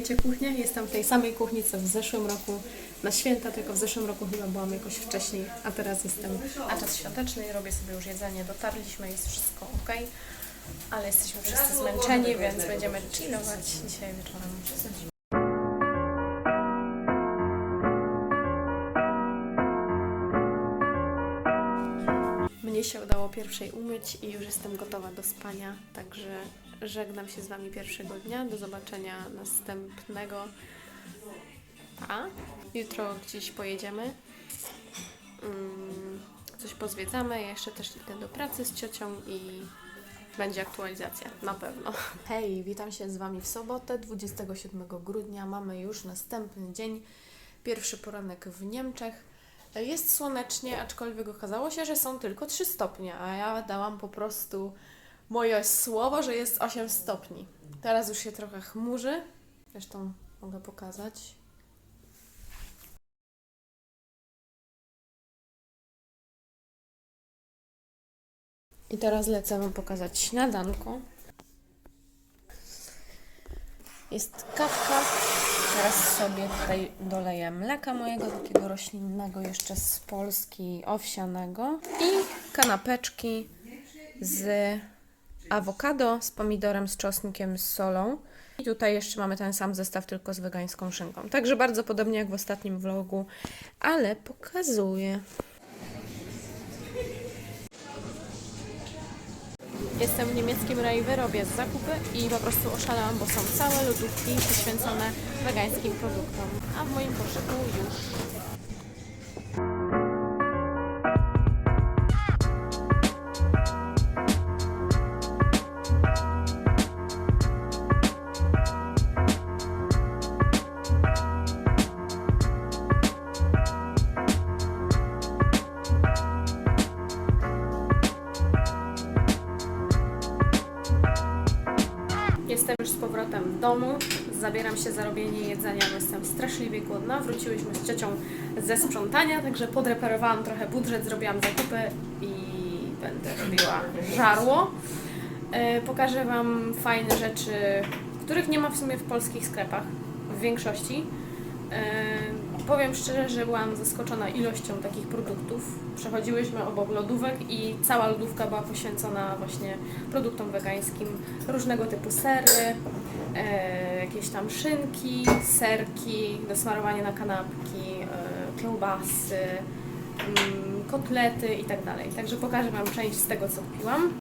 Hej, poznajecie kuchnię? Jestem w tej samej kuchni co w zeszłym roku na święta, tylko w zeszłym roku chyba byłam jakoś wcześniej, a teraz jestem na czas świąteczny i robię sobie już jedzenie. Dotarliśmy, jest wszystko ok, ale jesteśmy wszyscy zmęczeni, więc będziemy chillować dzisiaj wieczorem. Mnie się udało pierwszej umyć i już jestem gotowa do spania, także żegnam się z Wami pierwszego dnia. Do zobaczenia następnego. Pa! Jutro gdzieś pojedziemy. Mm, Coś pozwiedzamy. Ja jeszcze też idę do pracy z ciocią i będzie aktualizacja, na pewno. Hej, witam się z Wami w sobotę, 27 grudnia. Mamy już następny dzień, pierwszy poranek w Niemczech. Jest słonecznie, aczkolwiek okazało się, że są tylko 3 stopnie, a ja dałam po prostu moje słowo, że jest 8 stopni. Teraz już się trochę chmurzy. Zresztą mogę pokazać. I teraz lecę Wam pokazać śniadanko. Jest kawka. Teraz sobie tutaj doleję mleka mojego, takiego roślinnego, jeszcze z Polski owsianego. I kanapeczki z awokado, z pomidorem, z czosnkiem, z solą. I tutaj jeszcze mamy ten sam zestaw, tylko z wegańską szynką. Także bardzo podobnie jak w ostatnim vlogu, ale pokazuję. Jestem w niemieckim Rejwy, robię zakupy i po prostu oszalałam, bo są całe lodówki poświęcone wegańskim produktom. A w moim koszyku już Jestem już z powrotem w domu. Zabieram się za robienie jedzenia, bo jestem straszliwie głodna. Wróciłyśmy z ciocią ze sprzątania, także podreperowałam trochę budżet, zrobiłam zakupy i będę robiła żarło. E, Pokażę Wam fajne rzeczy, których nie ma w sumie w polskich sklepach, w większości. Powiem szczerze, że byłam zaskoczona ilością takich produktów. Przechodziłyśmy obok lodówek i cała lodówka była poświęcona właśnie produktom wegańskim. Różnego typu sery, e, jakieś tam szynki, serki do smarowania na kanapki, e, kiełbasy, mm, kotlety i tak. Także pokażę Wam część z tego, co kupiłam.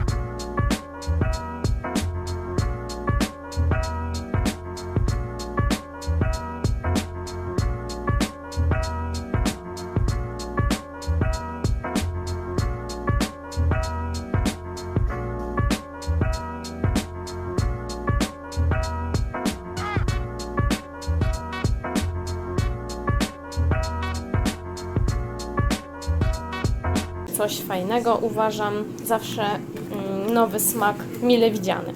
Fajnego, uważam. Zawsze mm, nowy smak, mile widziany.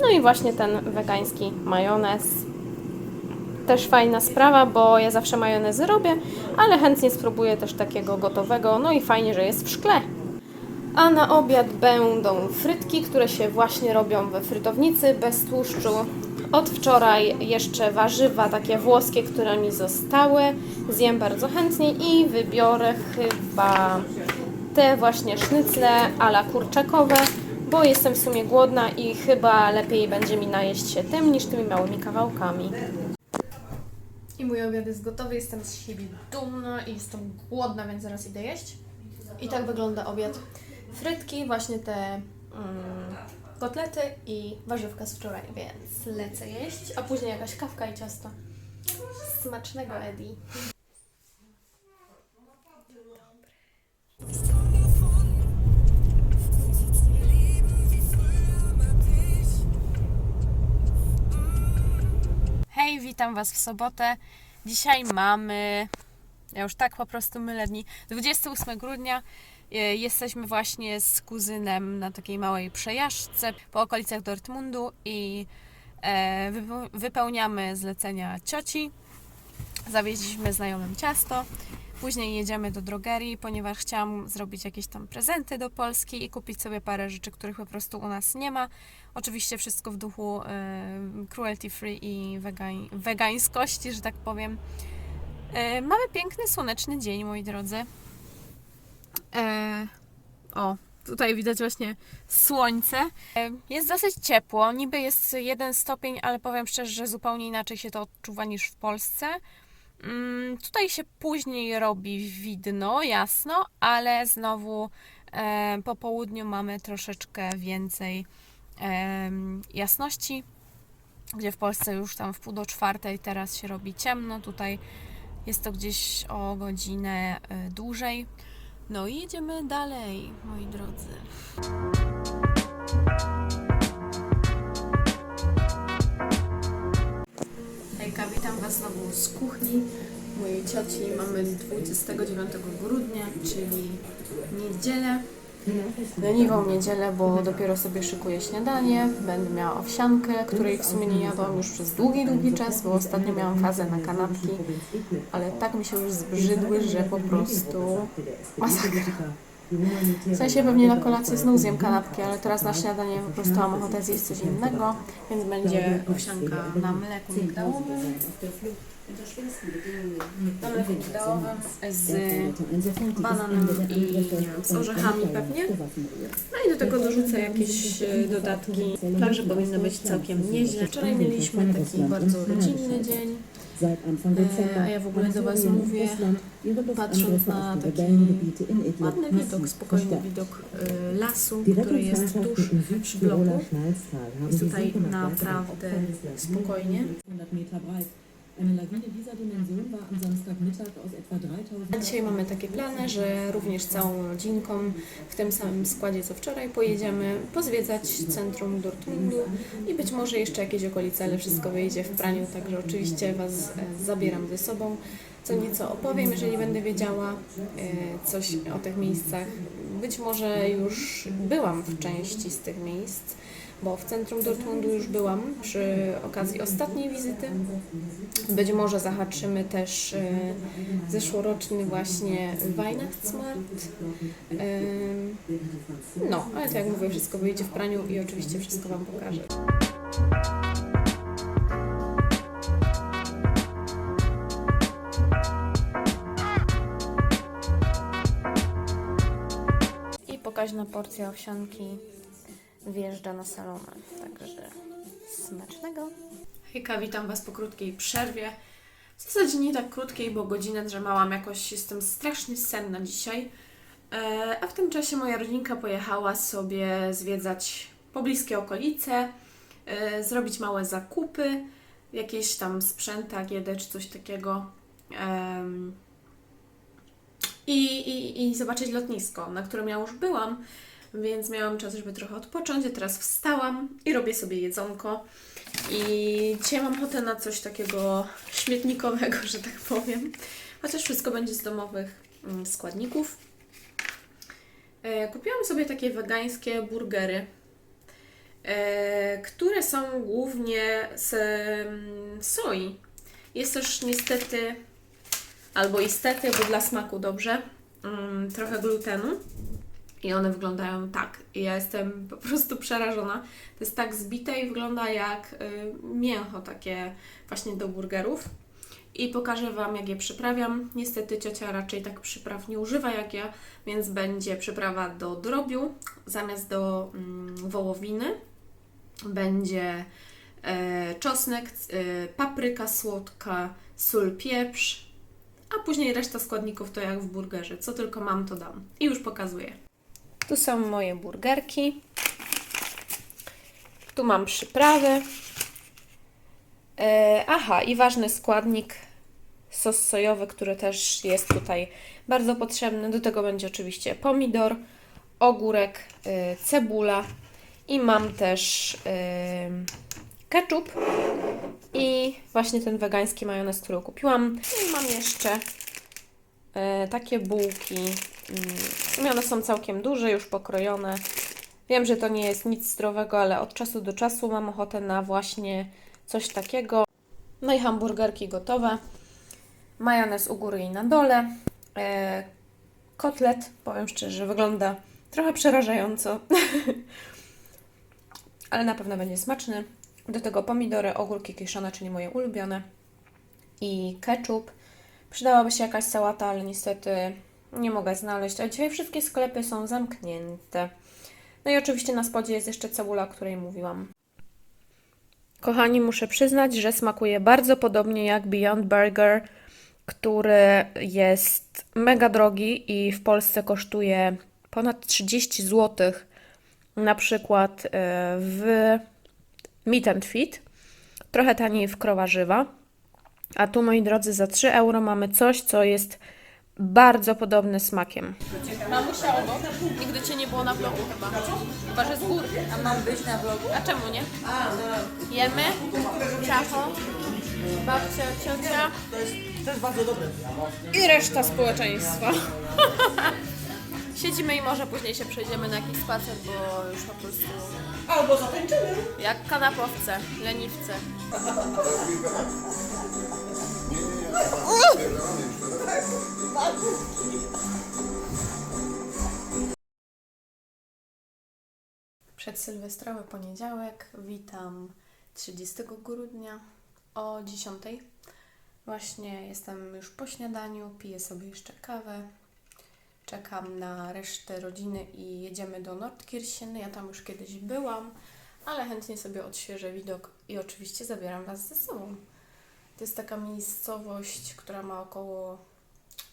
No i właśnie ten wegański majonez. Też fajna sprawa, bo ja zawsze majonezy robię, ale chętnie spróbuję też takiego gotowego. No i fajnie, że jest w szkle. A na obiad będą frytki, które się właśnie robią we frytownicy bez tłuszczu. Od wczoraj jeszcze warzywa takie włoskie, które mi zostały. Zjem bardzo chętnie i wybiorę chyba te właśnie sznycle ala kurczakowe, bo jestem w sumie głodna i chyba lepiej będzie mi najeść się tym niż tymi małymi kawałkami. I mój obiad jest gotowy, jestem z siebie dumna i jestem głodna, więc zaraz idę jeść. I tak wygląda obiad. Frytki, właśnie te mm, kotlety i warzywka z wczoraj, więc lecę jeść, a później jakaś kawka i ciasto. Smacznego, Eddie. Hej, witam Was w sobotę. Dzisiaj mamy, ja już tak po prostu mylę dni, 28 grudnia. E, Jesteśmy właśnie z kuzynem na takiej małej przejażdżce po okolicach Dortmundu i e, wypeł- wypełniamy zlecenia cioci. Zawieźliśmy znajomym ciasto. Później jedziemy do drogerii, ponieważ chciałam zrobić jakieś tam prezenty do Polski i kupić sobie parę rzeczy, których po prostu u nas nie ma. Oczywiście wszystko w duchu e, cruelty free i wegań, wegańskości, że tak powiem. E, mamy piękny, słoneczny dzień, moi drodzy. E, o, tutaj widać właśnie słońce. E, Jest dosyć ciepło, niby jest jeden stopień, ale powiem szczerze, że zupełnie inaczej się to odczuwa niż w Polsce. Mm, Tutaj się później robi widno, jasno, ale znowu e, po południu mamy troszeczkę więcej jasności, gdzie w Polsce już tam w pół do czwartej teraz się robi ciemno, tutaj jest to gdzieś o godzinę e, dłużej. No i jedziemy dalej, moi drodzy. Witam Was znowu z kuchni mojej cioci. Mamy 29 grudnia, czyli niedzielę. Leniwą niedzielę, bo dopiero sobie szykuję śniadanie. Będę miała owsiankę, której w sumie nie jadłam już przez długi, długi czas, bo ostatnio miałam fazę na kanapki, ale tak mi się już zbrzydły, że po prostu masakra. W sensie pewnie na kolację znów zjem kanapki, ale teraz na śniadanie po prostu mam ochotę zjeść coś innego, więc będzie owsianka na mleku migdałowym. Na mleku migdałowym z bananem i z orzechami pewnie. No i do tego dorzucę jakieś e, dodatki, także powinno być całkiem nieźle. Wczoraj mieliśmy taki bardzo rodzinny dzień. E, a ja w ogóle do Was mówię, patrząc na taki ładny widok, spokojny widok e, lasu, który jest tuż przy bloku. Jest tutaj naprawdę spokojnie. Eine Lawine dieser Dimension war am Samstagmittag aus etwa 3000 A Dzisiaj mamy takie plany, że również całą rodzinką w tym samym składzie co wczoraj pojedziemy pozwiedzać centrum Dortmundu i być może jeszcze jakieś okolice, ale wszystko wyjdzie w praniu, także oczywiście Was e, zabieram ze sobą. Co nieco opowiem, jeżeli będę wiedziała e, coś o tych miejscach. Być może już byłam w części z tych miejsc, bo w centrum Dortmundu już byłam przy okazji ostatniej wizyty. Być może zahaczymy też e, zeszłoroczny właśnie Weihnachtsmarkt. Em, No, ale to jak mówię, wszystko wyjdzie w praniu i oczywiście wszystko Wam pokażę. Pokaźna porcja owsianki wjeżdża na salonę, także smacznego. Hejka, witam Was po krótkiej przerwie. W zasadzie nie tak krótkiej, bo godzinę drzemałam, jakoś jestem strasznie senna dzisiaj. E, A w tym czasie moja rodzinka pojechała sobie zwiedzać pobliskie okolice, e, zrobić małe zakupy, jakieś tam sprzęty AGD czy coś takiego. I, i, I zobaczyć lotnisko, na którym ja już byłam, więc miałam czas, żeby trochę odpocząć. A teraz wstałam i robię sobie jedzonko. I dzisiaj mam ochotę na coś takiego śmietnikowego, że tak powiem. Chociaż wszystko będzie z domowych mm, składników. E, Kupiłam sobie takie wegańskie burgery, e, które są głównie z mm, soi. Jest też niestety, albo istety, bo dla smaku dobrze, mm, trochę glutenu. I one wyglądają tak. Ja jestem po prostu przerażona. To jest tak zbite i wygląda jak y, mięcho takie właśnie do burgerów. I pokażę Wam, jak je przyprawiam. Niestety ciocia raczej tak przypraw nie używa jak ja, więc będzie przyprawa do drobiu zamiast do mm, wołowiny. Będzie e, czosnek, e, papryka słodka, sól, pieprz, a później reszta składników to jak w burgerze. Co tylko mam, to dam. I już pokazuję. Tu są moje burgerki. Tu mam przyprawy. E, aha, i ważny składnik sos sojowy, który też jest tutaj bardzo potrzebny. Do tego będzie oczywiście pomidor, ogórek, e, cebula i mam też e, ketchup i właśnie ten wegański majonez, który kupiłam. I mam jeszcze e, takie bułki. Mm, W sumie one są całkiem duże, już pokrojone. Wiem, że to nie jest nic zdrowego, ale od czasu do czasu mam ochotę na właśnie coś takiego. No i hamburgerki gotowe. Majonez u góry i na dole. E, kotlet, powiem szczerze, wygląda trochę przerażająco, ale na pewno będzie smaczny. Do tego pomidory, ogórki kiszone, czyli moje ulubione i ketchup. Przydałaby się jakaś sałata, ale niestety nie mogę znaleźć, a dzisiaj wszystkie sklepy są zamknięte. No i oczywiście na spodzie jest jeszcze cebula, o której mówiłam. Kochani, muszę przyznać, że smakuje bardzo podobnie jak Beyond Burger, który jest mega drogi i w Polsce kosztuje ponad 30 zł. Na przykład e, w Meat and Fit, trochę taniej w Krowarzywa. A tu, moi drodzy, za 3 euro mamy coś, co jest bardzo podobne smakiem. Mamusia obok. Nigdy Cię nie było na vlogu chyba. Chyba, że z góry. A mam być na vlogu? A czemu nie? Jemy, ciacho, babcia, ciocia To jest bardzo dobre. i reszta społeczeństwa. Siedzimy i może później się przejdziemy na jakiś spacer, bo już po prostu Albo zatańczymy. jak kanapowce, leniwce. Przedsylwestrowy poniedziałek. Witam 30 grudnia o 10. Właśnie jestem już po śniadaniu, piję sobie jeszcze kawę. Czekam na resztę rodziny i jedziemy do Nordkirchen. Ja tam już kiedyś byłam, ale chętnie sobie odświeżę widok i oczywiście zabieram Was ze sobą. To jest taka miejscowość, która ma około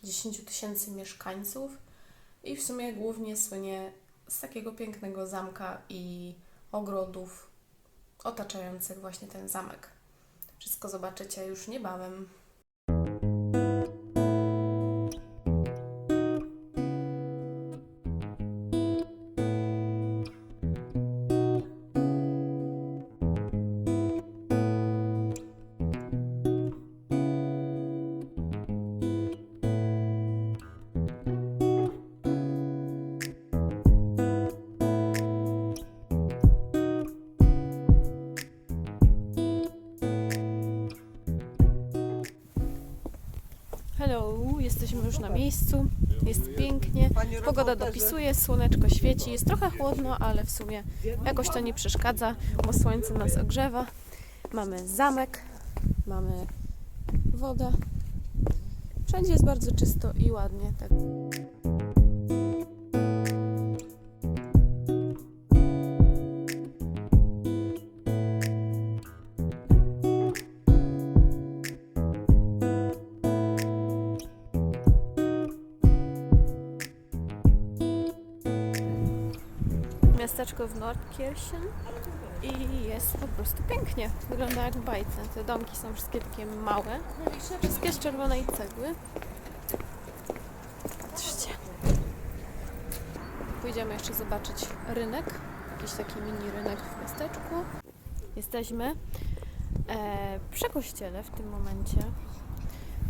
10 tysięcy mieszkańców i w sumie głównie słynie z takiego pięknego zamka i ogrodów otaczających właśnie ten zamek. Wszystko zobaczycie już niebawem. Jesteśmy już na miejscu. Jest pięknie. Pogoda dopisuje, słoneczko świeci. Jest trochę chłodno, ale w sumie jakoś to nie przeszkadza, bo słońce nas ogrzewa. Mamy zamek, mamy wodę. Wszędzie jest bardzo czysto i ładnie. Tak. Miasteczko w Nordkirchen i jest po prostu pięknie. Wygląda jak w bajce. Te domki są wszystkie takie małe. Wszystkie z czerwonej cegły. Patrzcie. Pójdziemy jeszcze zobaczyć rynek. Jakiś taki mini rynek w miasteczku. Jesteśmy e, przy kościele w tym momencie.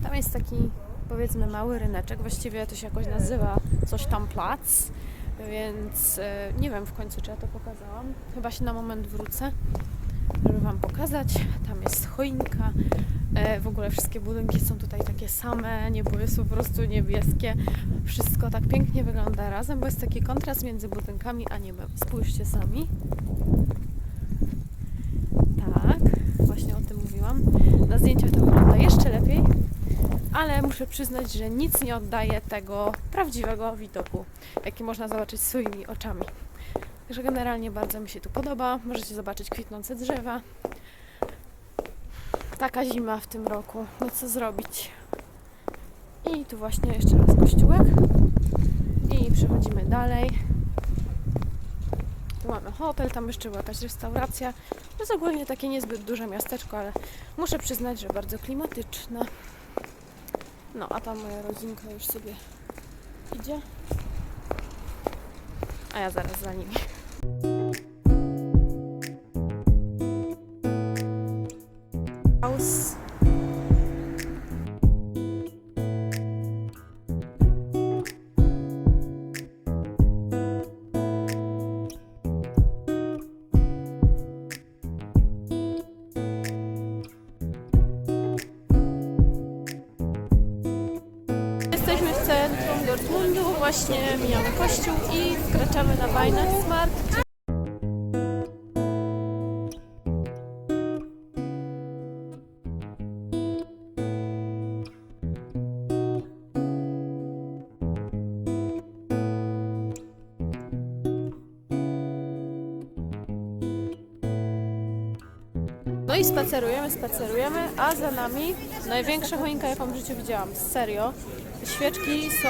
Tam jest taki powiedzmy mały ryneczek. Właściwie to się jakoś nazywa coś tam plac. Więc e, nie wiem w końcu, czy ja to pokazałam. Chyba się na moment wrócę, żeby Wam pokazać. Tam jest choinka. E, w ogóle wszystkie budynki są tutaj takie same, niebo jest po prostu niebieskie. Wszystko tak pięknie wygląda razem, bo jest taki kontrast między budynkami a niebem. Spójrzcie sami. Tak, właśnie o tym mówiłam. Na zdjęciach to wygląda jeszcze ale muszę przyznać, że nic nie oddaje tego prawdziwego widoku, jaki można zobaczyć swoimi oczami. Także generalnie bardzo mi się tu podoba. Możecie zobaczyć kwitnące drzewa. Taka zima w tym roku. No co zrobić? I tu właśnie jeszcze raz kościółek. I przechodzimy dalej. Tu mamy hotel, tam jeszcze była jakaś restauracja. To jest ogólnie takie niezbyt duże miasteczko, ale muszę przyznać, że bardzo klimatyczne. No, a tam moja rodzinka już sobie idzie. A ja zaraz za nimi. Właśnie mijamy kościół i wkraczamy na Weihnachtsmarkt. No i spacerujemy, spacerujemy, a za nami największa choinka, jaką w życiu widziałam. Serio. Świeczki są,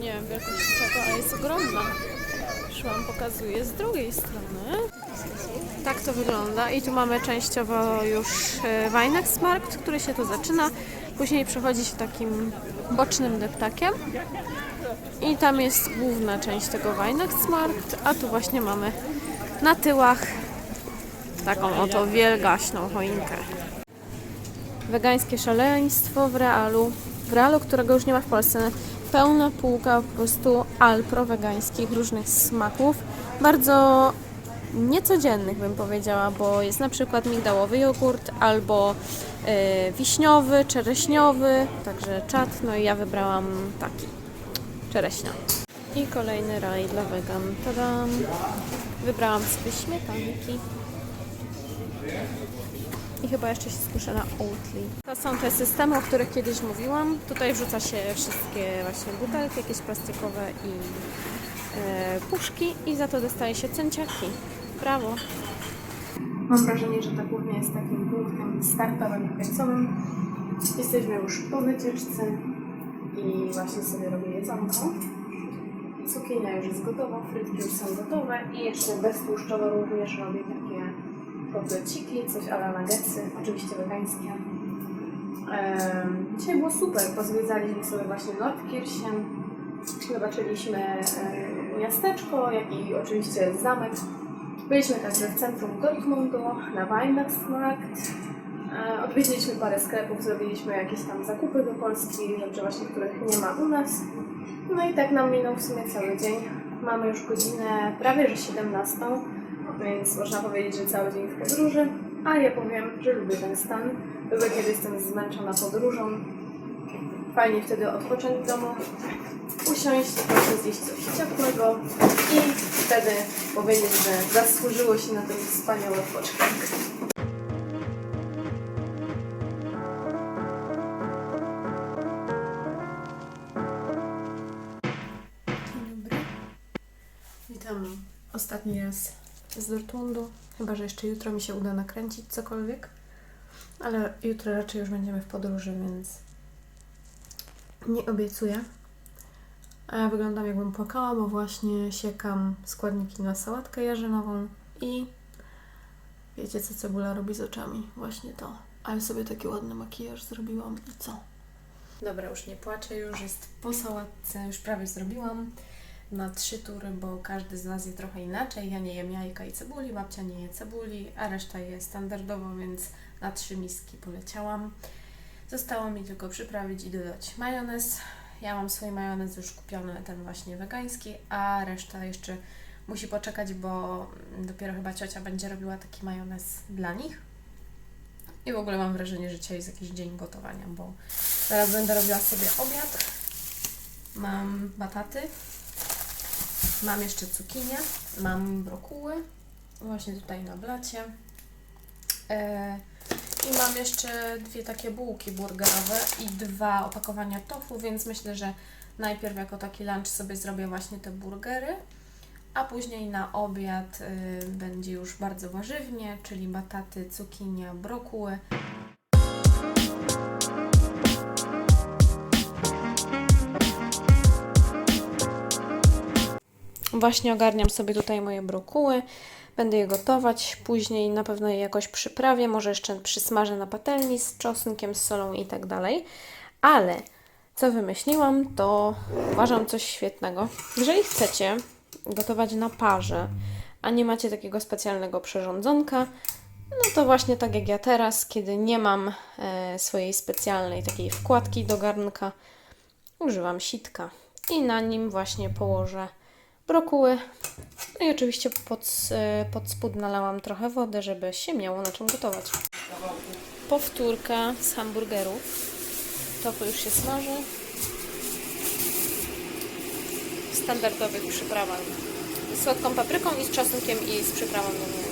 nie wiem wielkości czego, ale jest ogromna. Już Wam pokazuję z drugiej strony. Tak to wygląda i tu mamy częściowo już e, Weihnachtsmarkt, który się tu zaczyna. Później przechodzi się takim bocznym deptakiem. I tam jest główna część tego Weihnachtsmarkt, a tu właśnie mamy na tyłach taką oto wielgaśną choinkę. Wegańskie szaleństwo w realu, w realu, którego już nie ma w Polsce. Pełna półka po prostu alpro wegańskich, różnych smaków. Bardzo niecodziennych bym powiedziała, bo jest na przykład migdałowy jogurt albo y, wiśniowy, czereśniowy, także czat, no i ja wybrałam taki, czereśnia. I kolejny raj dla wegan. Tadam! Wybrałam sobie śmietanki. I chyba jeszcze się skuszę na Oatly. To są te systemy, o których kiedyś mówiłam. Tutaj wrzuca się wszystkie właśnie butelki, jakieś plastikowe i e, puszki i za to dostaje się cęciaki. Brawo! Mam wrażenie, że ta głównie jest takim punktem startowym i końcowym. Jesteśmy już po wycieczce i właśnie sobie robię jedzonko. Cukinia już jest gotowa, frytki już są gotowe i jeszcze beztłuszczowo również robię kotleciki, coś ala nuggetsy, oczywiście wegańskie. Dzisiaj było super, pozwiedzaliśmy sobie właśnie Nordkirchen, zobaczyliśmy miasteczko, jak i oczywiście zamek. Byliśmy także w centrum Dortmundu, na Weihnachtsmarkt. E, Odwiedziliśmy parę sklepów, zrobiliśmy jakieś tam zakupy do Polski, rzeczy właśnie, których nie ma u nas. No i tak nam minął w sumie cały dzień. Mamy już godzinę prawie że 17, więc można powiedzieć, że cały dzień w podróży. A ja powiem, że lubię ten stan. Lubię, kiedy jestem zmęczona podróżą. Fajnie wtedy odpocząć w domu, usiąść, właśnie zjeść coś ciepłego i wtedy powiedzieć, że zasłużyło się na ten wspaniały odpoczynek. Dzień dobry. Witam ostatni raz z Dortmundu. Chyba, że jeszcze jutro mi się uda nakręcić cokolwiek. Ale jutro raczej już będziemy w podróży, więc nie obiecuję. A ja wyglądam jakbym płakała, bo właśnie siekam składniki na sałatkę jarzynową i wiecie co cebula robi z oczami? Właśnie to. Ale sobie taki ładny makijaż zrobiłam i co? Dobra, już nie płaczę, już jest po sałatce, już prawie zrobiłam na trzy tury, bo każdy z nas je trochę inaczej. Ja nie jem jajka i cebuli, babcia nie je cebuli, a reszta je standardowo, więc na trzy miski poleciałam. Zostało mi tylko przyprawić i dodać majonez. Ja mam swój majonez już kupiony, ten właśnie wegański, a reszta jeszcze musi poczekać, bo dopiero chyba ciocia będzie robiła taki majonez dla nich. I w ogóle mam wrażenie, że dzisiaj jest jakiś dzień gotowania, bo teraz będę robiła sobie obiad. Mam bataty, mam jeszcze cukinię, mam brokuły, właśnie tutaj na blacie. E, I mam jeszcze dwie takie bułki burgerowe i dwa opakowania tofu, więc myślę, że najpierw jako taki lunch sobie zrobię właśnie te burgery, a później na obiad y, będzie już bardzo warzywnie, czyli bataty, cukinia, brokuły. Właśnie ogarniam sobie tutaj moje brokuły. Będę je gotować. Później na pewno je jakoś przyprawię. Może jeszcze przysmażę na patelni z czosnkiem, z solą i tak dalej. Ale co wymyśliłam, to uważam coś świetnego. Jeżeli chcecie gotować na parze, a nie macie takiego specjalnego przyrządzonka, no to właśnie tak jak ja teraz, kiedy nie mam e, swojej specjalnej takiej wkładki do garnka, używam sitka i na nim właśnie położę brokuły. No i oczywiście pod, s- pod spód nalałam trochę wody, żeby się miało na czym gotować. Powtórka z hamburgerów. Tofu już się smaży. standardowych przyprawami. Z słodką papryką i z czosnkiem i z przyprawą na mięso.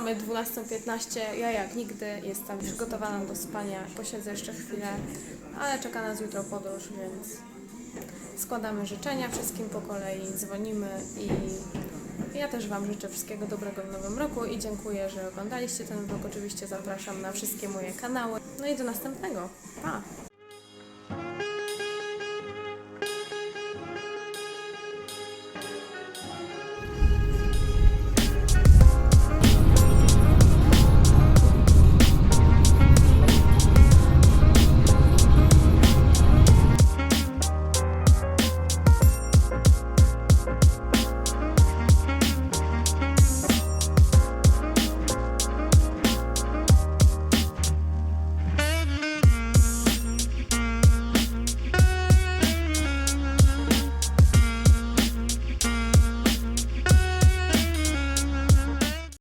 Mamy 12.15. Ja jak nigdy jestem przygotowana do spania. Posiedzę jeszcze chwilę, ale czeka nas jutro podróż, więc składamy życzenia wszystkim po kolei, dzwonimy i ja też Wam życzę wszystkiego dobrego w nowym roku i dziękuję, że oglądaliście ten vlog. Oczywiście zapraszam na wszystkie moje kanały. No i do następnego. Pa!